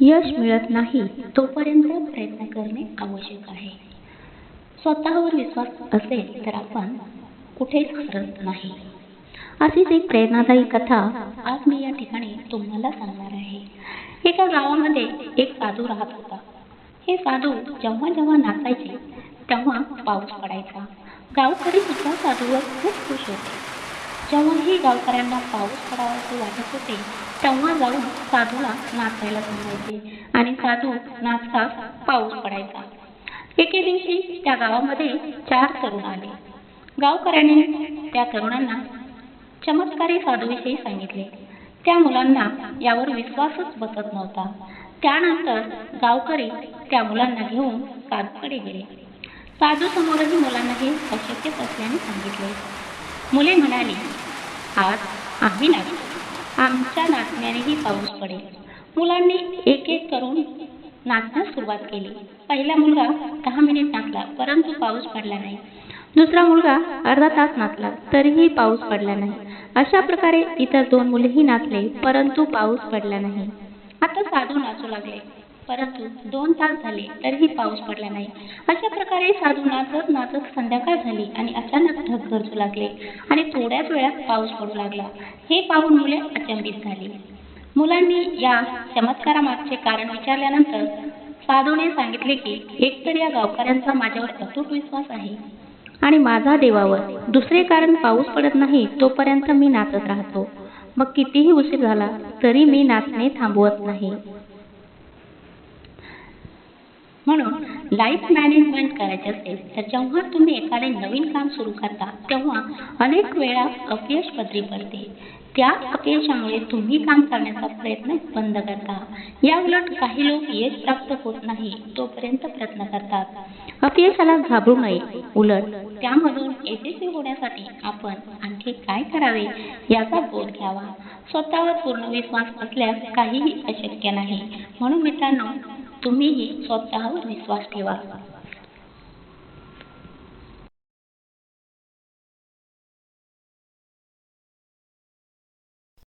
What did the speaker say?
यश मिळत नाही तोपर्यंत प्रयत्न करणे आवश्यक आहे. स्वतःवर विश्वास असेल तर आपण कुठेच हरत नाही. अशीच एक प्रेरणादायी कथा आज मी या ठिकाणी तुम्हाला सांगणार आहे. एका गावामध्ये एक साधू राहत होता. हे साधू जेव्हा जेव्हा नाचायचे तेव्हा पाऊस पडायचा. गावकरी सुद्धा साधूवर खूप खुश होते. जेव्हाही गावकऱ्यांना पाऊस पडावासे वाटत होते तेव्हा जाऊन साधूला नाचायला सांगायचे आणि साधू नाचताच पाऊस पडायचा. एके दिवशी त्या गावामध्ये चार तरुण आले. गावकऱ्यांनी त्या तरुणांना चमत्कारी साधूविषयी सांगितले. त्या मुलांना यावर विश्वासच बसत नव्हता. त्यानंतर गावकरी त्या मुलांना घेऊन साधूकडे गेले. साधू समोरही मुलांना हे अशक्यच असल्याने सांगितले. मुले म्हणाली आज आम्ही नाही आमच्या नाचण्यानेही पाऊस पडेल. मुलांनी एक एक करून नाचण्यास सुरुवात केली. पहिला मुलगा दहा मिनिट नाचला परंतु पाऊस पडला नाही. दुसरा मुलगा अर्धा तास नाचला तरीही पाऊस पडला नाही. अशा प्रकारे इतर दोन मुलेही नाचले परंतु पाऊस पडला नाही. आता साधू नाचू लागले. परंतु दोन तास झाले तरीही पाऊस पडला नाही. अशा प्रकारे साधू नाचत नाचत संध्याकाळ झाली आणि अचानक ढग गरजू लागले आणि थोड्याच वेळात पाऊस पडू लागला. हे पाहून मुले अचंबित झाली. मुलांनी या चमत्कारामागचे कारण विचारल्यानंतर साधूने सांगितले की एकतर या गावकऱ्यांचा माझ्यावर अतूट विश्वास आहे आणि माझा देवावर दुसरे कारण पाऊस पडत नाही तोपर्यंत मी नाचत राहतो. मग कितीही उशीर झाला तरी मी नाचणे थांबवत नाही. म्हणून लाईफ मॅनेजमेंट करायचे असेल तर जेव्हा तुम्ही एखादे नवीन काम सुरू करता तेव्हा अनेक वेळा अपयश पदरी पडते. त्या अपयशामुळे तुम्ही काम करण्याचा प्रयत्न बंद करता. या उलट काही लोक यश प्राप्त होत नाही तोपर्यंत प्रयत्न करतात. अपयशाला घाबरू नये. उलट त्यामधून यशस्वी होण्यासाठी आपण आणखी काय करावे याचा बोध घ्यावा. स्वतःवर पूर्ण विश्वास असल्यास काहीही अशक्य नाही. म्हणून मित्रांनो तुम्हीही स्वतःवर विश्वास ठेवा.